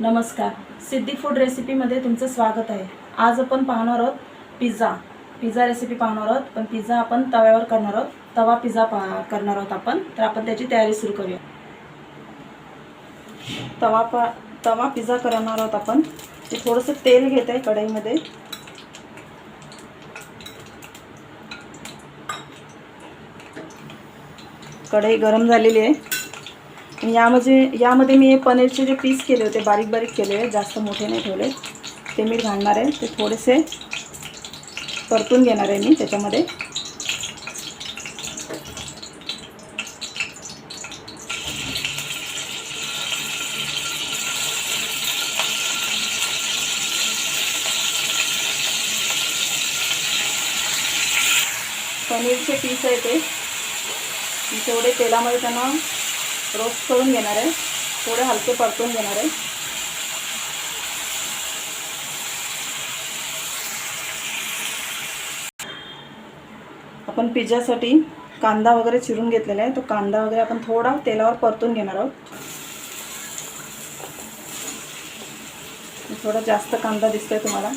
नमस्कार. सिद्धी फूड रेसिपीमध्ये तुमचं स्वागत आहे. आज आपण पाहणार आहोत पिझ्झा पिझ्झा रेसिपी पाहणार आहोत पण पिझ्झा आपण तव्यावर करणार आहोत. तवा पिझ्झा पा करणार आहोत आपण. तर आपण त्याची तयारी सुरू करूया. तवा पा तवा पिझ्झा करणार आहोत आपण. ते थोडंसं तेल घेत आहे कढईमध्ये. कढई गरम झालेली आहे. यामध्ये यामध्ये मी हे पनीरचे जे पीस केले होते बारीक बारीक केले जास्त मोठे नाही ठेवले ते मी घालणार आहे. ते थोडेसे परतून घेणार आहे मी त्याच्यामध्ये. पनीरचे पीस आहे ते. तेवढे तेलामध्ये त्यांना रोस्ट करून घेणार आहे. थोडे हलके परतून घेणार आहे. आपण पिझ्झासाठी कांदा वगैरे चिरून घेतलेला आहे. तो कांदा वगैरे आपण थोडा तेलावर परतून घेणार आहोत. थोडा जास्त कांदा दिसतोय तुम्हाला.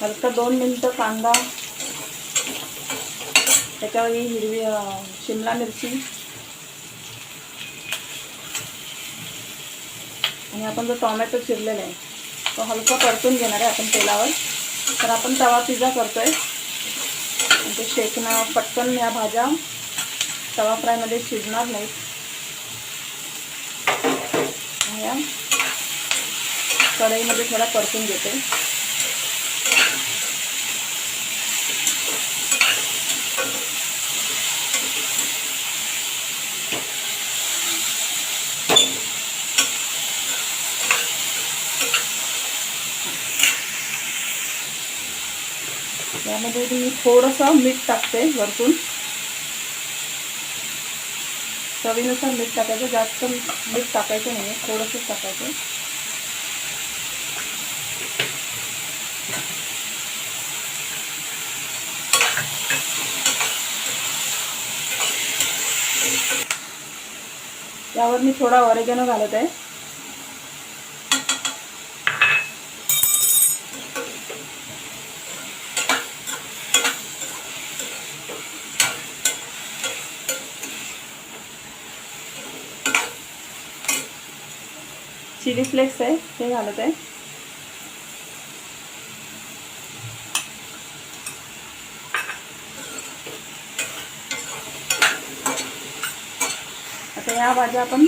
हलका दोन मिनटं कांदा. त्याच्यावर हिरवी शिमला मिरची. आणि आपण जो टोमॅटो चिरलेला आहे तो हलका परतून घेणार आहे आपण तेलावर. तर आपण तवा पिझ्झा करतोय. आहे ते शेकणं पटकन या भाज्या तवा फ्रायमध्ये शिजणार नाहीत. कढईमध्ये थोडा परतून घेते. त्यामध्ये मी थोडंसं मीठ टाकते वरतून. चवीनुसार मीठ टाकायचं जास्त मीठ टाकायचं नाही थोडंसंच टाकायचं. त्यावर मी थोडा ऑरेगॅनो घालत आहे. चिली फ्लेक्स आहे ते घालत आहे. आता या भाज्या आपण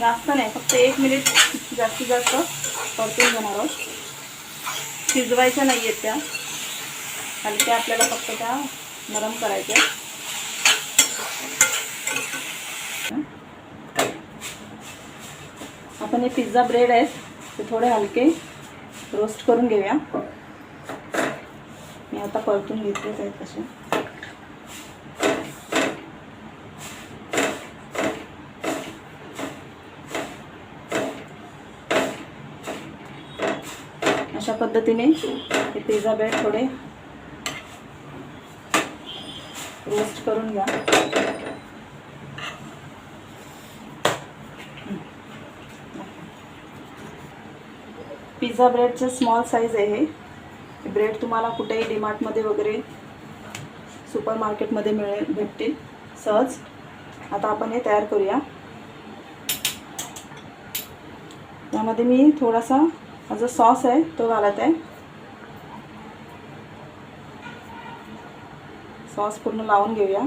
जास्त नाही फक्त एक मिनिट जास्तीत जास्त परतून घेणार आहोत. शिजवायच्या नाही आहेत त्या आणि त्या आपल्याला फक्त त्या नरम करायच्या आपण हे पिझ्झा ब्रेड आहेत ते थोडे हलके रोस्ट करून घेऊया. मी आता परतून घेतलेच आहेत तसे. अशा पद्धतीने हे पिझ्झा ब्रेड थोडे रोस्ट करून घ्या. पिझ्झा ब्रेडचे स्मॉल साईज आहे हे. ब्रेड तुम्हाला कुठेही डीमार्टमध्ये वगैरे सुपर मार्केटमध्ये मिळेल भेटतील. सहज. आता आपण हे तयार करूया. यामध्ये मी थोडासा हा जो सॉस आहे तो घालत आहे. सॉस पूर्ण लावून घेऊया.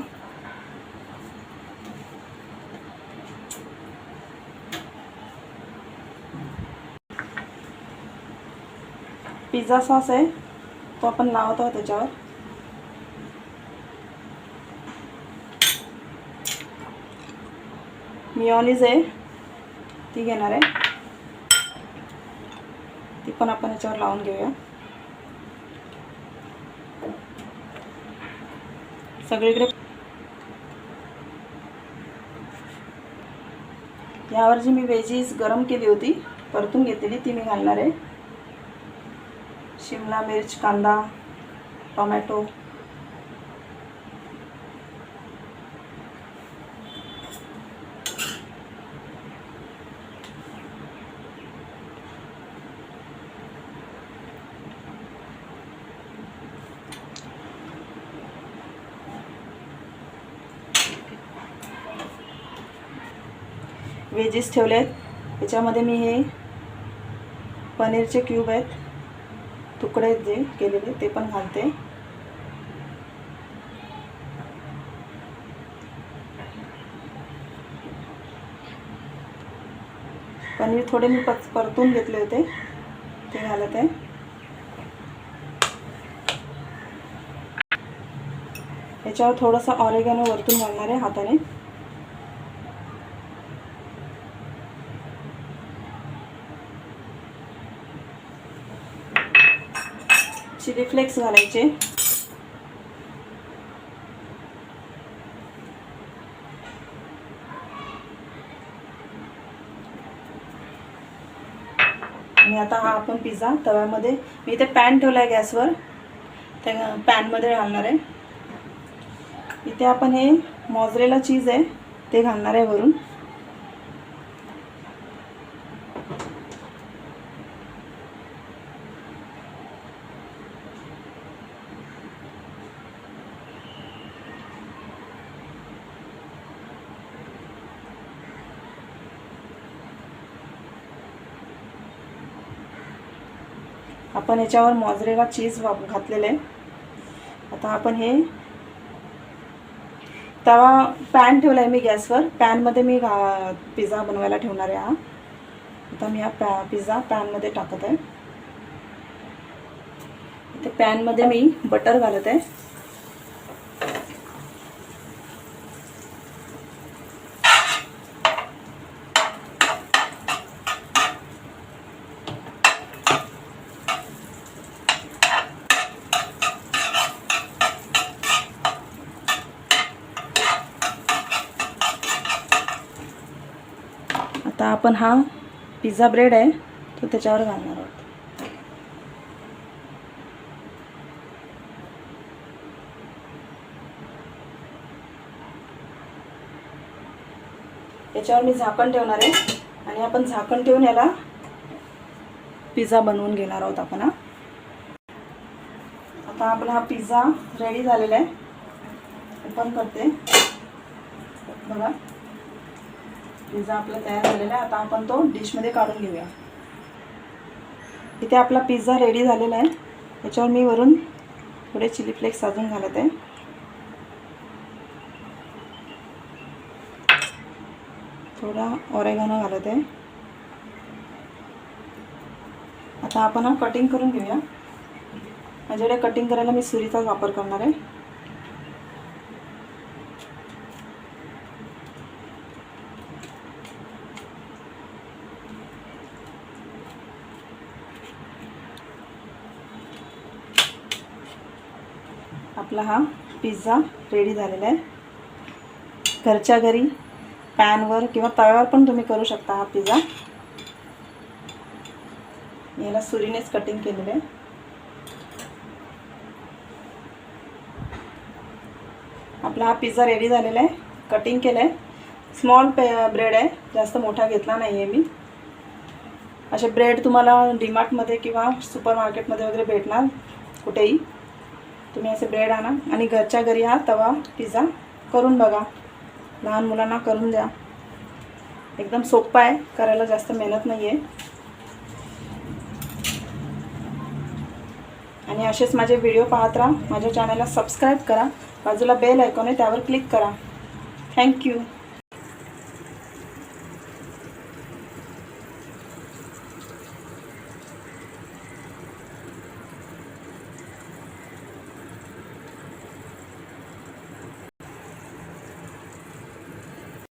पिझ्झा सॉस आहे. तो आपण लावत आहोत त्याच्यावर. मिओनीज आहे. ती घेणार आहे. ती पण आपण याच्यावर लावून घेऊया. सगळीकडे यावर जी मी वेजीज गरम केली होती परतून घेतलेली ती मी घालणार आहे. शिमला मिर्च कांदा टोमॅटो. वेजेस ठेवले आहेत याच्यामध्ये मी हे पनीरचे क्यूब आहेत. तुकडे जे केलेले ते पण घालते. पनीर थोडे मी पच परतून घेतले होते. ते घालत. आहे याच्यावर थोडंसं ऑरेगॅनो वरतून घालणार आहे हाताने. चिली फ्लेक्स घालायचे. आणि आता हा आपण पिझ्झा तव्यामध्ये मी इथे पॅन ठेवला आहे गॅसवर त्या पॅनमध्ये घालणार आहे. इथे आपण हे मॉजरेला चीज आहे ते घालणार आहे वरून. आपण याच्यावर मॉजरेला चीज वाप घातलेलं आहे. आता आपण हे तवा पॅन ठेवला आहे मी गॅसवर. पॅनमध्ये मी घा पिझ्झा बनवायला ठेवणार आहे हा. आता मी हा पॅ पिझ्झा पॅनमध्ये टाकत आहे. इथे पॅनमध्ये मी बटर घालत आहे आता आपण हा पिझ्झा ब्रेड आहे तो त्याच्यावर घालणार आहोत. याच्यावर मी झाकण ठेवणार आहे आणि आपण झाकण ठेवून याला पिझ्झा बनवून घेणार आहोत आपण हा. आता आपला हा पिझ्झा रेडी झालेला आहे. ओपन करते. बघा. पिझ्झा आपला तयार झालेला आहे. आता आपण तो डिशमध्ये काढून घेऊया. इथे आपला पिझ्झा रेडी झालेला आहे. याच्यावर मी वरून थोडे चिली फ्लेक्स अजून घालत आहे. थोडा ओरेगाना घालत आहे. आता आपण हा कटिंग करून घेऊया. माझ्याकडे कटिंग करायला मी सुरीचाच वापर करणार आहे. आपला हा पिझ्झा रेडी झालेला आहे. घरच्या घरी पॅनवर किंवा तव्यावर पण तुम्ही करू शकता हा पिझ्झा याला सुरीनेच कटिंग केलेलं आहे. आपला हा पिझ्झा रेडी झालेला आहे. कटिंग केलं आहे स्मॉल पे ब्रेड आहे. जास्त मोठा घेतला नाही आहे मी. असे ब्रेड तुम्हाला डीमार्टमध्ये किंवा सुपर मार्केटमध्ये वगैरे भेटणार कुठेही. तुम्ही असे ब्रेड आणा. आणि घरच्या घरी हा तवा पिझ्झा करून बघा. लहान मुलांना करून द्या. एकदम सोपं आहे. करायला जास्त मेहनत नाही आहे आणि असेच माझे व्हिडिओ पाहत राहा. माझ्या चॅनलला सबस्क्राईब करा. बाजूला बेल ऐकून आहे त्यावर क्लिक करा. थँक्यू